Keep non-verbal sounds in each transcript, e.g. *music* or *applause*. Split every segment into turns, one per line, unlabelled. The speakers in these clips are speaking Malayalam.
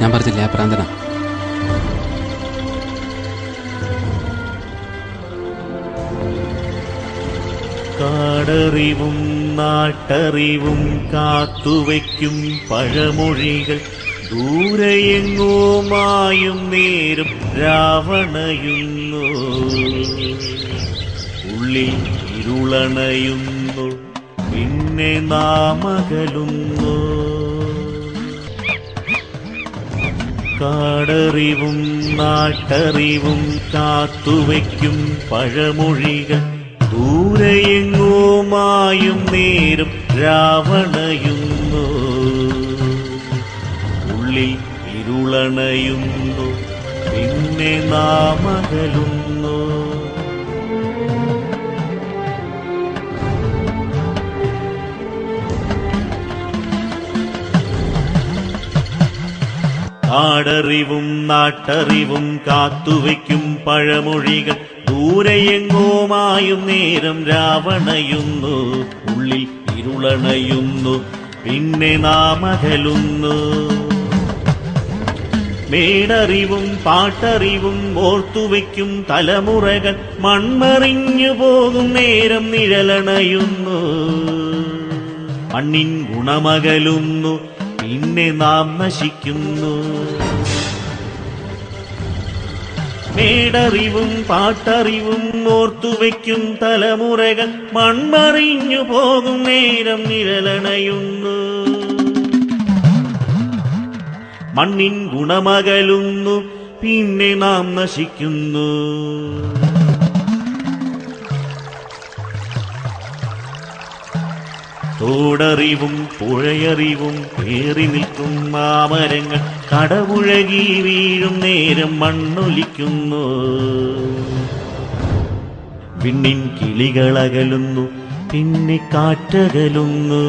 ഞാൻ പറഞ്ഞില്ലേ പ്രാന്തന.
കാടറിവും നാട്ടറിവും കാത്തുവയ്ക്കും പഴമൊഴികൾ. ദൂരെയെങ്ങോ മായും നേരും രാവണയുന്നു. ഉള്ളിൽ ഇരുളണയുന്നു. പിന്നെ നാമകലുന്നു കാടറിവും നാട്ടറിവും കാത്തുവയ്ക്കും പഴമൊഴികൾ. ദൂരെയെങ്ങോ നേരും നേരം രാവണയുന്നു. ഉള്ളിൽ ഇരുളണയുന്നു. പിന്നെ നാമകലുന്നു കാടറിവും നാട്ടറിവും കാത്തുവയ്ക്കും പഴമൊഴികൾ. ദൂരെയെങ്ങോമായും നേരം രാവണയുന്നു ഉള്ളിൽ ഇരുളണയുന്നു പിന്നെ നാമകലുന്നു. മേടറിവും പാട്ടറിവും ഓർത്തുവയ്ക്കും തലമുറകൾ മൺമറിഞ്ഞു പോകും നേരം നിഴലണയുന്നു. മണ്ണിൻ ഗുണമകലുന്നു പിന്നെ നാം നശിക്കുന്നു. മേടറിവും പാട്ടറിവും ഓർത്തുവയ്ക്കും തലമുറകൾ. മൺമറിഞ്ഞു പോകും നേരം നിഴലണയുന്നു. മണ്ണിൻ ഗുണമകലുന്നു പിന്നെ നാം നശിക്കുന്നു. തോടറിവും പുഴയറിവും പേറി നിൽക്കും മാമരങ്ങൾ. കടപുഴകി വീഴും നേരം മണ്ണൊലിക്കുന്നു. വിണ്ണിൻ കിളികളകലുന്നു പിന്നെ കാറ്റകലുന്നു.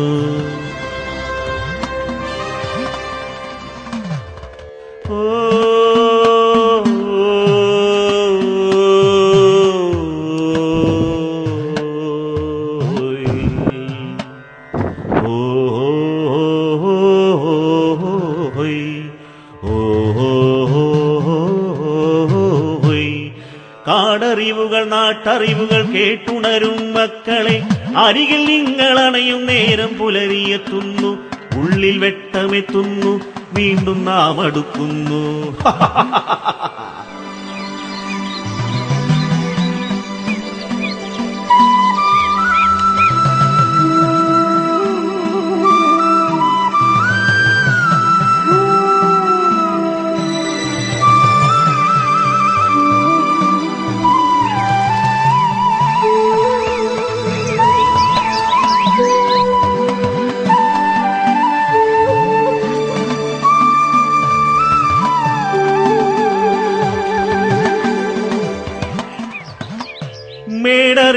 കാടറിവുകൾ നാട്ടറിവുകൾ കേട്ടുണരും മക്കളെ. അരികിൽ നിങ്ങളണയും നേരം പുലരിയെത്തുന്നു. ഉള്ളിൽ വെട്ടമെത്തുന്നു. വീണ്ടും നാം അടുക്കുന്നു. *laughs*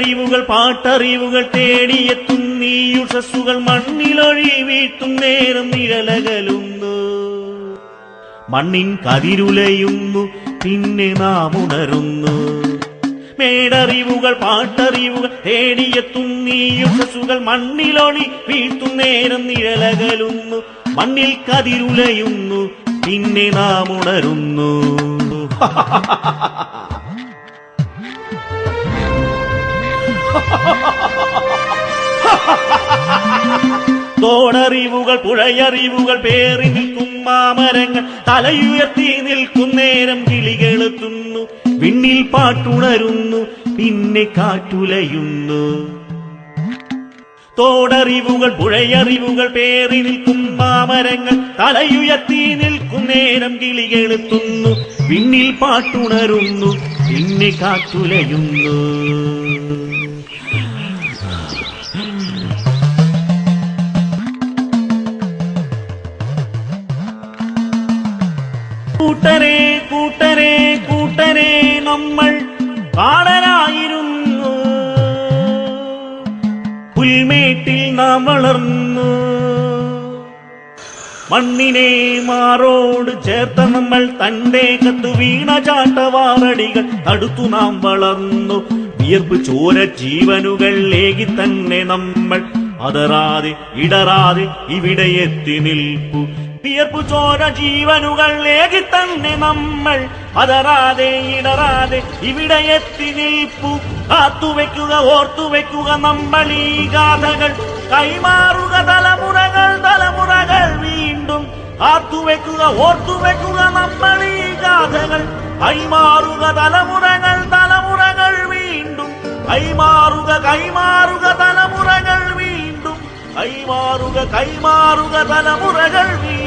മേടറിവുകൾ പാട്ടറിവുകൾ തേടിയെത്തും. നീയുഷസ്സുകൾ മണ്ണിലൊഴി വീഴ്ത്തും നേരം നിഴലകലുന്നു. മണ്ണിൻ കതിരുലയുന്നു. പിന്നെ നാം ഉണരുന്നു. മേടറിവുകൾ പാട്ടറിവുകൾ തേടിയെത്തും. നീയുഷസ്സുകൾ മണ്ണിലൊളി വീഴ്ത്തും നേരം നിഴലകലുന്നു. മണ്ണിൽ കതിരുലയുന്നു. പിന്നെ നാം ഉണരുന്നു. *laughs* *laughs* തോടറിവുകൾ പുഴയറിവുകൾ പേറി നിൽക്കും മാമരങ്ങൾ. തലയുയർത്തി നിൽക്കും നേരം കിളികളെത്തുന്നു വിണ്ണിൽ പാട്ടുണരുന്നു പിന്നെ കാറ്റുലയുന്നു. തോടറിവുകൾ പുഴയറിവുകൾ പേറി നിൽക്കും മാമരങ്ങൾ. തലയുയർത്തി നിൽക്കും നേരം കിളികളെത്തുന്നു പിന്നിൽ പാട്ടുണരുന്നു പിന്നെ കാറ്റുലയുന്നു. കൂട്ടരെ കൂട്ടരെ കൂട്ടരെ നമ്മൾ പാടരായിരുന്നു. പുൽമേട്ടിൽ നാം വളർന്നു. മണ്ണിനെ മാറോട് ചേർത്ത നമ്മൾ തന്റെ കത്തു വീണ ചാട്ടവാറടികൾ. തടുത്തു നാം വളർന്നു. വിയർപ്പ് ചോര ജീവനുകൾ ഏകി തന്നെ നമ്മൾ അതറാതെ ഇടറാതെ ഇവിടെ എത്തി നിൽപ്പു വിയർപ്പു ചോര ജീവനുകൾ ഏകി തന്നെ നമ്മൾ അതറാതെ ഇടറാതെ ഇവിടെ എത്തി നിൽപ്പു കാത്തുവെക്കുക ഓർത്തുവെക്കുക നമ്മൾ ഈ ഗാഥകൾ. കൈമാറുക തലമുറകൾ തലമുറകൾ വീണ്ടും. കാത്തുവെക്കുക ഓർത്തുവെക്കുക നമ്മൾ ഈ ഗാഥകൾ. കൈമാറുക തലമുറകൾ വീണ്ടും കൈമാറുക കൈമാറുക തലമുറകൾ വീണ്ടും കൈമാറുക കൈമാറുക തലമുറകൾ വീണ്ടും